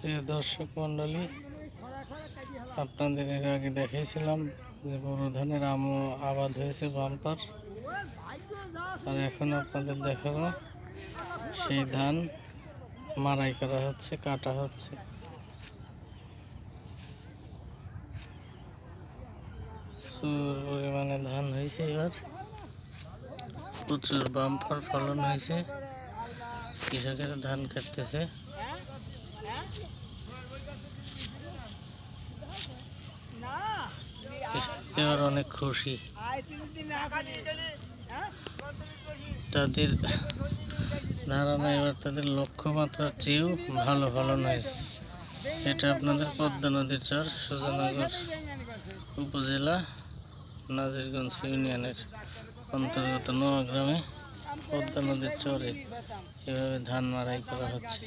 প্রিয় দর্শক মণ্ডলী, আপনাদের এর আগে দেখিয়েছিলাম যে বড় ধানের আমও আবাদ হয়েছে বাম্পার। আর এখন আপনাদের দেখাবো, সেই ধান মারাই করা হচ্ছে, কাটা হচ্ছে। প্রচুর পরিমাণে ধান হয়েছে এবার। প্রচুর বাম্পার ফলন হয়েছে। কৃষকেরা ধান কাটতেছে। অনেক খুশি। তাদের ধারণা এবার তাদের লক্ষ্যমাত্রার চেয়েও ভালো ফলন হয়েছে। এটা আপনাদের পদ্মা নদীর চর, সুজানগর উপজেলা, নাজিরগঞ্জ ইউনিয়নের। অন্তর্গত নোয়া গ্রামে পদ্মা নদীর চরে এভাবে ধান মারাই করা হচ্ছে।